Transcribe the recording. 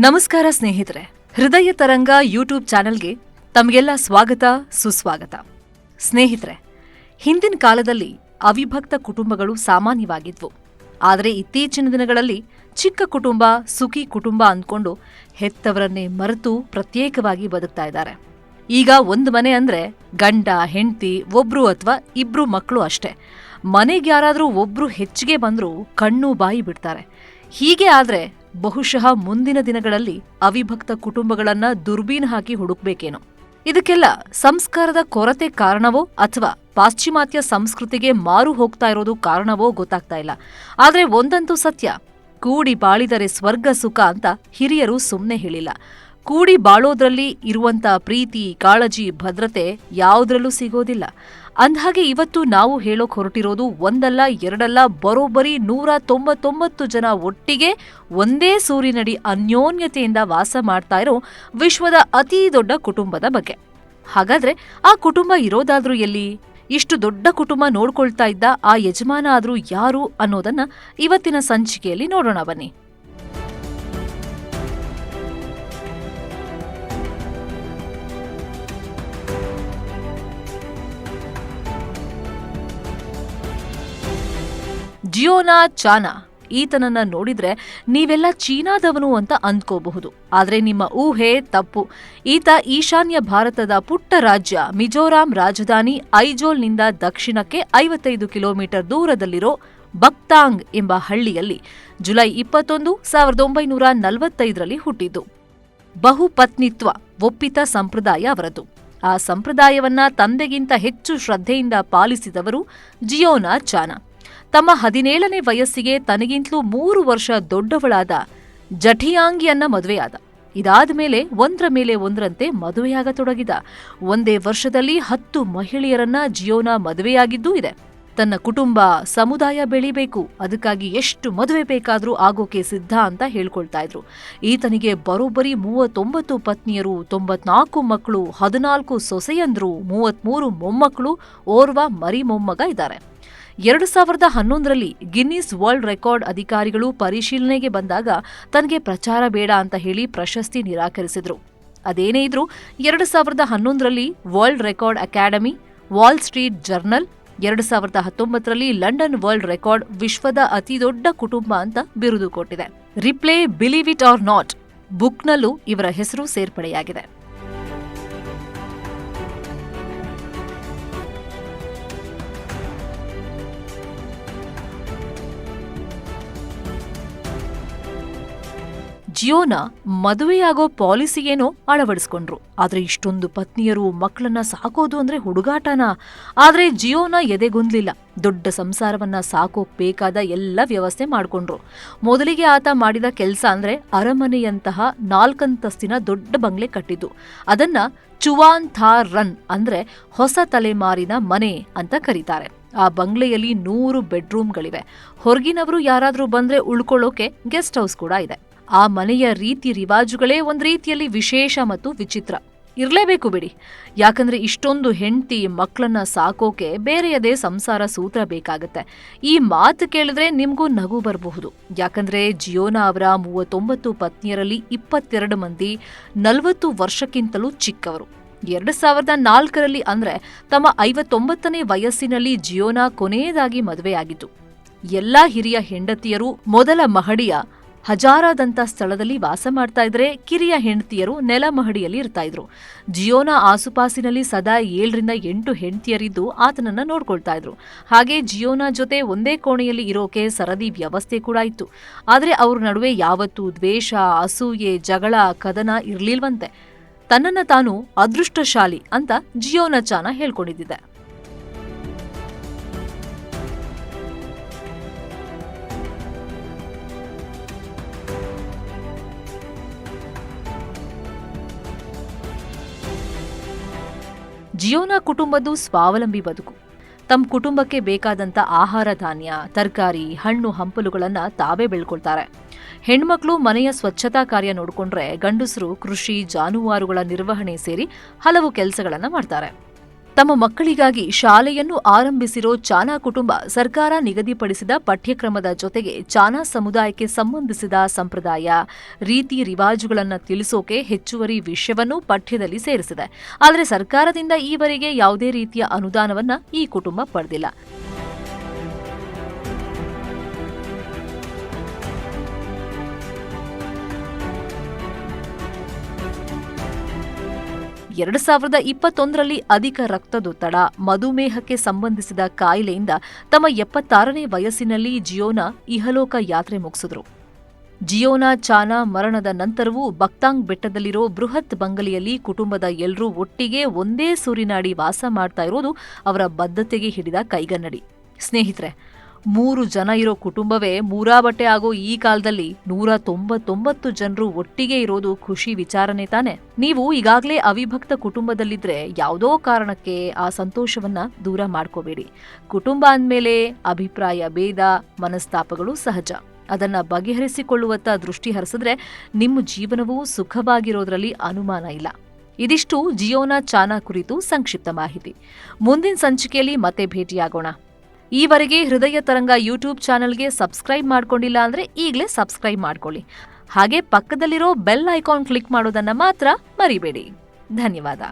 ನಮಸ್ಕಾರ ಸ್ನೇಹಿತರೆ. ಹೃದಯ ತರಂಗ ಯೂಟ್ಯೂಬ್ ಚಾನೆಲ್ಗೆ ತಮಗೆಲ್ಲ ಸ್ವಾಗತ, ಸುಸ್ವಾಗತ. ಸ್ನೇಹಿತರೆ, ಹಿಂದಿನ ಕಾಲದಲ್ಲಿ ಅವಿಭಕ್ತ ಕುಟುಂಬಗಳು ಸಾಮಾನ್ಯವಾಗಿದ್ವು. ಆದರೆ ಇತ್ತೀಚಿನ ದಿನಗಳಲ್ಲಿ ಚಿಕ್ಕ ಕುಟುಂಬ, ಸುಖಿ ಕುಟುಂಬ ಅಂದ್ಕೊಂಡು ಹೆತ್ತವರನ್ನೇ ಮರೆತು ಪ್ರತ್ಯೇಕವಾಗಿ ಬದುಕ್ತಾ ಇದ್ದಾರೆ. ಈಗ ಒಂದು ಮನೆ ಅಂದ್ರೆ ಗಂಡ, ಹೆಂಡತಿ, ಒಬ್ರು ಅಥವಾ ಇಬ್ರು ಮಕ್ಕಳು ಅಷ್ಟೇ. ಮನೆಗೆ ಯಾರಾದರೂ ಒಬ್ರು ಹೆಚ್ಚಿಗೆ ಬಂದರೂ ಕಣ್ಣು ಬಾಯಿ ಬಿಡ್ತಾರೆ. ಹೀಗೆ ಆದ್ರೆ ಬಹುಶಃ ಮುಂದಿನ ದಿನಗಳಲ್ಲಿ ಅವಿಭಕ್ತ ಕುಟುಂಬಗಳನ್ನ ದುರ್ಬೀನ್ ಹಾಕಿ ಹುಡುಕ್ಬೇಕೇನೋ. ಇದಕ್ಕೆಲ್ಲ ಸಂಸ್ಕಾರದ ಕೊರತೆ ಕಾರಣವೋ ಅಥವಾ ಪಾಶ್ಚಿಮಾತ್ಯ ಸಂಸ್ಕೃತಿಗೆ ಮಾರು ಹೋಗ್ತಾ ಇರೋದು ಕಾರಣವೋ ಗೊತ್ತಾಗ್ತಾ ಇಲ್ಲ. ಆದ್ರೆ ಒಂದಂತೂ ಸತ್ಯ, ಕೂಡಿ ಬಾಳಿದರೆ ಸ್ವರ್ಗ ಸುಖ ಅಂತ ಹಿರಿಯರು ಸುಮ್ಮನೆ ಹೇಳಿಲ್ಲ. ಕೂಡಿ ಬಾಳೋದ್ರಲ್ಲಿ ಇರುವಂತ ಪ್ರೀತಿ, ಕಾಳಜಿ, ಭದ್ರತೆ ಯಾವುದ್ರಲ್ಲೂ ಸಿಗೋದಿಲ್ಲ. ಅಂದ್ಹಾಗೆ ಇವತ್ತು ನಾವು ಹೇಳೋಕ್ ಹೊರಟಿರೋದು ಒಂದಲ್ಲ, ಎರಡಲ್ಲ, ಬರೋಬ್ಬರಿ ನೂರ ತೊಂಬತ್ತೊಂಬತ್ತು ಜನ ಒಟ್ಟಿಗೆ ಒಂದೇ ಸೂರಿನಡಿ ಅನ್ಯೋನ್ಯತೆಯಿಂದ ವಾಸ ಮಾಡ್ತಾ ಇರೋ ವಿಶ್ವದ ಅತಿ ದೊಡ್ಡ ಕುಟುಂಬದ ಬಗ್ಗೆ. ಹಾಗಾದ್ರೆ ಆ ಕುಟುಂಬ ಇರೋದಾದ್ರೂ ಎಲ್ಲಿ? ಇಷ್ಟು ದೊಡ್ಡ ಕುಟುಂಬ ನೋಡ್ಕೊಳ್ತಾ ಇದ್ದ ಆ ಯಜಮಾನ ಆದ್ರೂ ಯಾರು ಅನ್ನೋದನ್ನ ಇವತ್ತಿನ ಸಂಚಿಕೆಯಲ್ಲಿ ನೋಡೋಣ ಬನ್ನಿ. ಜಿಯೋನಾ ಚಾನಾ. ಈತನನ್ನ ನೋಡಿದ್ರೆ ನೀವೆಲ್ಲ ಚೀನಾದವನು ಅಂತ ಅಂದ್ಕೋಬಹುದು. ಆದ್ರೆ ನಿಮ್ಮ ಊಹೆ ತಪ್ಪು. ಈತ ಈಶಾನ್ಯ ಭಾರತದ ಪುಟ್ಟ ರಾಜ್ಯ ಮಿಜೋರಾಂ ರಾಜಧಾನಿ ಐಜೋಲ್ನಿಂದ ದಕ್ಷಿಣಕ್ಕೆ ಐವತ್ತೈದು ಕಿಲೋಮೀಟರ್ ದೂರದಲ್ಲಿರೋ ಬಕ್ತಾಂಗ್ ಎಂಬ ಹಳ್ಳಿಯಲ್ಲಿ ಜುಲೈ ಇಪ್ಪತ್ತೊಂದು ಸಾವಿರದ ಒಂಬೈನೂರ ನಲವತ್ತೈದರಲ್ಲಿ ಹುಟ್ಟಿದ್ದು. ಬಹುಪತ್ನಿತ್ವ ಒಪ್ಪಿತ ಸಂಪ್ರದಾಯ ಅವರದು. ಆ ಸಂಪ್ರದಾಯವನ್ನ ತಂದೆಗಿಂತ ಹೆಚ್ಚು ಶ್ರದ್ಧೆಯಿಂದ ಪಾಲಿಸಿದವರು ಜಿಯೋನಾ ಚಾನಾ. ತಮ್ಮ ಹದಿನೇಳನೇ ವಯಸ್ಸಿಗೆ ತನಗಿಂತಲೂ ಮೂರು ವರ್ಷ ದೊಡ್ಡವಳಾದ ಜಠಿಯಾಂಗಿಯನ್ನ ಮದುವೆಯಾದ. ಇದಾದ ಮೇಲೆ ಒಂದ್ರ ಮೇಲೆ ಒಂದರಂತೆ ಮದುವೆಯಾಗತೊಡಗಿದ ಒಂದೇ ವರ್ಷದಲ್ಲಿ ಹತ್ತು ಮಹಿಳೆಯರನ್ನ ಜಿಯೋನ ಮದುವೆಯಾಗಿದ್ದೂ ಇದೆ. ತನ್ನ ಕುಟುಂಬ, ಸಮುದಾಯ ಬೆಳಿಬೇಕು. ಅದಕ್ಕಾಗಿ ಎಷ್ಟು ಮದುವೆ ಬೇಕಾದರೂ ಆಗೋಕೆ ಸಿದ್ಧ ಅಂತ ಹೇಳ್ಕೊಳ್ತಾ ಇದ್ರು. ಈತನಿಗೆ ಬರೋಬ್ಬರಿ ಮೂವತ್ತೊಂಬತ್ತು ಪತ್ನಿಯರು, ತೊಂಬತ್ನಾಲ್ಕು ಮಕ್ಕಳು, ಹದಿನಾಲ್ಕು ಸೊಸೆಯಂದ್ರು, ಮೂವತ್ಮೂರು ಮೊಮ್ಮಕ್ಕಳು, ಓರ್ವ ಮರಿ ಮೊಮ್ಮಗ ಇದ್ದಾರೆ. ಎರಡು ಸಾವಿರದ ಹನ್ನೊಂದರಲ್ಲಿ ಗಿನ್ನಿಸ್ ವರ್ಲ್ಡ್ ರೆಕಾರ್ಡ್ ಅಧಿಕಾರಿಗಳು ಪರಿಶೀಲನೆಗೆ ಬಂದಾಗ ತನಗೆ ಪ್ರಚಾರ ಬೇಡ ಅಂತ ಹೇಳಿ ಪ್ರಶಸ್ತಿ ನಿರಾಕರಿಸಿದರು. ಅದೇನೇ ಇದ್ರೂ ಎರಡು ಸಾವಿರದ ಹನ್ನೊಂದರಲ್ಲಿ world record academy, Wall Street Journal, ಎರಡು ಸಾವಿರದ ಹತ್ತೊಂಬತ್ತರಲ್ಲಿ ಲಂಡನ್ ವರ್ಲ್ಡ್ ರೆಕಾರ್ಡ್ ವಿಶ್ವದ ಅತಿದೊಡ್ಡ ಕುಟುಂಬ ಅಂತ ಬಿರುದು ಕೊಟ್ಟಿದೆ. Ripley believe it or not ಬುಕ್ನಲ್ಲೂ ಇವರ ಹೆಸರು ಸೇರ್ಪಡೆಯಾಗಿದೆ. ಜಿಯೋನ ಮದುವೆಯಾಗೋ ಪಾಲಿಸಿಗೇನೋ ಅಳವಡಿಸ್ಕೊಂಡ್ರು. ಆದ್ರೆ ಇಷ್ಟೊಂದು ಪತ್ನಿಯರು ಮಕ್ಕಳನ್ನ ಸಾಕೋದು ಅಂದ್ರೆ ಹುಡುಗಾಟನ? ಆದ್ರೆ ಜಿಯೋನ ಎದೆಗುಂದ್ಲಿಲ್ಲ. ದೊಡ್ಡ ಸಂಸಾರವನ್ನ ಸಾಕೋಕ್ ಬೇಕಾದ ಎಲ್ಲ ವ್ಯವಸ್ಥೆ ಮಾಡ್ಕೊಂಡ್ರು. ಮೊದಲಿಗೆ ಆತ ಮಾಡಿದ ಕೆಲಸ ಅಂದ್ರೆ ಅರಮನೆಯಂತಹ ನಾಲ್ಕಂತಸ್ತಿನ ದೊಡ್ಡ ಬಂಗ್ಲೆ ಕಟ್ಟಿದ್ದು. ಅದನ್ನ ಚುವಾನ್ ಥಾರ್ ರನ್ ಅಂದ್ರೆ ಹೊಸ ತಲೆಮಾರಿನ ಮನೆ ಅಂತ ಕರೀತಾರೆ. ಆ ಬಂಗ್ಲೆಯಲ್ಲಿ ನೂರು ಬೆಡ್ರೂಮ್ಗಳಿವೆ. ಹೊರಗಿನವರು ಯಾರಾದರೂ ಬಂದ್ರೆ ಉಳ್ಕೊಳ್ಳೋಕೆ ಗೆಸ್ಟ್ ಹೌಸ್ ಕೂಡ ಇದೆ. ಆ ಮನೆಯ ರೀತಿ ರಿವಾಜುಗಳೇ ಒಂದು ರೀತಿಯಲ್ಲಿ ವಿಶೇಷ ಮತ್ತು ವಿಚಿತ್ರ. ಇರಲೇಬೇಕು ಬಿಡಿ. ಯಾಕಂದ್ರೆ ಇಷ್ಟೊಂದು ಹೆಂಡತಿ ಮಕ್ಕಳನ್ನ ಸಾಕೋಕೆ ಬೇರೆಯದೇ ಸಂಸಾರ ಸೂತ್ರ ಬೇಕಾಗತ್ತೆ. ಈ ಮಾತು ಕೇಳಿದ್ರೆ ನಿಮಗೂ ನಗು ಬರಬಹುದು. ಯಾಕಂದ್ರೆ ಜಿಯೋನಾ ಅವರ ಮೂವತ್ತೊಂಬತ್ತು ಪತ್ನಿಯರಲ್ಲಿ ಇಪ್ಪತ್ತೆರಡು ಮಂದಿ ನಲವತ್ತು ವರ್ಷಕ್ಕಿಂತಲೂ ಚಿಕ್ಕವರು. ಎರಡು ಸಾವಿರದ ನಾಲ್ಕರಲ್ಲಿ ಅಂದ್ರೆ ತಮ್ಮ ಐವತ್ತೊಂಬತ್ತನೇ ವಯಸ್ಸಿನಲ್ಲಿ ಜಿಯೋನಾ ಕೊನೆಯದಾಗಿ ಮದುವೆಯಾಗಿತ್ತು ಎಲ್ಲಾ ಹಿರಿಯ ಹೆಂಡತಿಯರು ಮೊದಲ ಮಹಡಿಯ ಹಜಾರಾದಂತ ಸ್ಥಳದಲ್ಲಿ ವಾಸ ಮಾಡ್ತಾ ಇದ್ರೆ ಕಿರಿಯ ಹೆಂಡತಿಯರು ನೆಲ ಮಹಡಿಯಲ್ಲಿ ಇರ್ತಾ ಇದ್ರು. ಜಿಯೋನ ಆಸುಪಾಸಿನಲ್ಲಿ ಸದಾ ಏಳರಿಂದ ಎಂಟು ಹೆಂಡತಿಯರಿದ್ದು ಆತನನ್ನ ನೋಡ್ಕೊಳ್ತಾ ಇದ್ರು. ಹಾಗೆ ಜಿಯೋನ ಜೊತೆ ಒಂದೇ ಕೋಣೆಯಲ್ಲಿ ಇರೋಕೆ ಸರದಿ ವ್ಯವಸ್ಥೆ ಕೂಡ ಇತ್ತು. ಆದರೆ ಅವ್ರ ನಡುವೆ ಯಾವತ್ತೂ ದ್ವೇಷ, ಅಸೂಯೆ, ಜಗಳ, ಕದನ ಇರ್ಲಿಲ್ವಂತೆ. ತನ್ನನ್ನು ತಾನು ಅದೃಷ್ಟಶಾಲಿ ಅಂತ ಜಿಯೋನ ಚಾನ ಹೇಳ್ಕೊಂಡಿದ್ದಿದೆ. ಜಿಯೋನ ಕುಟುಂಬದ್ದು ಸ್ವಾವಲಂಬಿ ಬದುಕು. ತಮ್ಮ ಕುಟುಂಬಕ್ಕೆ ಬೇಕಾದಂಥ ಆಹಾರ ಧಾನ್ಯ, ತರಕಾರಿ, ಹಣ್ಣು ಹಂಪಲುಗಳನ್ನು ತಾವೇ ಬೆಳ್ಕೊಳ್ತಾರೆ. ಹೆಣ್ಮಕ್ಳು ಮನೆಯ ಸ್ವಚ್ಛತಾ ಕಾರ್ಯ ನೋಡಿಕೊಂಡ್ರೆ ಗಂಡಸರು ಕೃಷಿ, ಜಾನುವಾರುಗಳ ನಿರ್ವಹಣೆ ಸೇರಿ ಹಲವು ಕೆಲಸಗಳನ್ನು ಮಾಡ್ತಾರೆ. ತಮ್ಮ ಮಕ್ಕಳಿಗಾಗಿ ಶಾಲೆಯನ್ನು ಆರಂಭಿಸಿರೋ ಚಾನಾ ಕುಟುಂಬ ಸರ್ಕಾರ ನಿಗದಿಪಡಿಸಿದ ಪಠ್ಯಕ್ರಮದ ಜೊತೆಗೆ ಚಾನಾ ಸಮುದಾಯಕ್ಕೆ ಸಂಬಂಧಿಸಿದ ಸಂಪ್ರದಾಯ, ರೀತಿ ರಿವಾಜುಗಳನ್ನು ತಿಳಿಸೋಕೆ ಹೆಚ್ಚುವರಿ ವಿಷಯವನ್ನು ಪಠ್ಯದಲ್ಲಿ ಸೇರಿಸಿದೆ. ಆದರೆ ಸರ್ಕಾರದಿಂದ ಈವರೆಗೆ ಯಾವುದೇ ರೀತಿಯ ಅನುದಾನವನ್ನ ಈ ಕುಟುಂಬ ಪಡೆದಿಲ್ಲ. ಎರಡು ಸಾವಿರದ ಇಪ್ಪತ್ತೊಂದರಲ್ಲಿ ಅಧಿಕ ರಕ್ತದೊತ್ತಡ, ಮಧುಮೇಹಕ್ಕೆ ಸಂಬಂಧಿಸಿದ ಕಾಯಿಲೆಯಿಂದ ತಮ್ಮ ಎಪ್ಪತ್ತಾರನೇ ವಯಸ್ಸಿನಲ್ಲಿ ಜಿಯೋನಾ ಇಹಲೋಕ ಯಾತ್ರೆ ಮುಗಿಸಿದ್ರು. ಜಿಯೋನಾ ಚಾನಾ ಮರಣದ ನಂತರವೂ ಬಕ್ತಾಂಗ್ ಬೆಟ್ಟದಲ್ಲಿರೋ ಬೃಹತ್ ಬಂಗಲೆಯಲ್ಲಿ ಕುಟುಂಬದ ಎಲ್ಲರೂ ಒಟ್ಟಿಗೆ ಒಂದೇ ಸೂರಿನಾಡಿ ವಾಸ ಮಾಡ್ತಾ ಇರೋದು ಅವರ ಬದ್ಧತೆಗೆ ಹಿಡಿದ ಕೈಗನ್ನಡಿ. ಸ್ನೇಹಿತರೆ ಮೂರು ಜನ ಇರೋ ಕುಟುಂಬವೇ ಮೂರಾ ಬಟ್ಟೆ ಆಗೋ ಈ ಕಾಲದಲ್ಲಿ ನೂರ ತೊಂಬತ್ತೊಂಬತ್ತು ಜನರು ಒಟ್ಟಿಗೆ ಇರೋದು ಖುಷಿ ವಿಚಾರನೆ ತಾನೆ. ನೀವು ಈಗಾಗಲೇ ಅವಿಭಕ್ತ ಕುಟುಂಬದಲ್ಲಿದ್ರೆ ಯಾವುದೋ ಕಾರಣಕ್ಕೆ ಆ ಸಂತೋಷವನ್ನ ದೂರ ಮಾಡ್ಕೋಬೇಡಿ. ಕುಟುಂಬ ಅಂದಮೇಲೆ ಅಭಿಪ್ರಾಯ, ಭೇದ, ಮನಸ್ತಾಪಗಳು ಸಹಜ. ಅದನ್ನ ಬಗೆಹರಿಸಿಕೊಳ್ಳುವತ್ತ ದೃಷ್ಟಿ ಹರಿಸಿದ್ರೆ ನಿಮ್ಮ ಜೀವನವೂ ಸುಖವಾಗಿರೋದ್ರಲ್ಲಿ ಅನುಮಾನ ಇಲ್ಲ. ಇದಿಷ್ಟು ಜಿಯೋನಾ ಚಾನಾ ಕುರಿತು ಸಂಕ್ಷಿಪ್ತ ಮಾಹಿತಿ. ಮುಂದಿನ ಸಂಚಿಕೆಯಲ್ಲಿ ಮತ್ತೆ ಭೇಟಿಯಾಗೋಣ. ಈವರೆಗೆ ಹೃದಯ ತರಂಗ ಯೂಟ್ಯೂಬ್ ಚಾನಲ್ಗೆ ಸಬ್ಸ್ಕ್ರೈಬ್ ಮಾಡ್ಕೊಂಡಿಲ್ಲ ಅಂದ್ರೆ ಈಗಲೇ ಸಬ್ಸ್ಕ್ರೈಬ್ ಮಾಡ್ಕೊಳ್ಳಿ. ಹಾಗೆ ಪಕ್ಕದಲ್ಲಿರೋ ಬೆಲ್ ಐಕಾನ್ ಕ್ಲಿಕ್ ಮಾಡೋದನ್ನ ಮಾತ್ರ ಮರಿಬೇಡಿ. ಧನ್ಯವಾದ.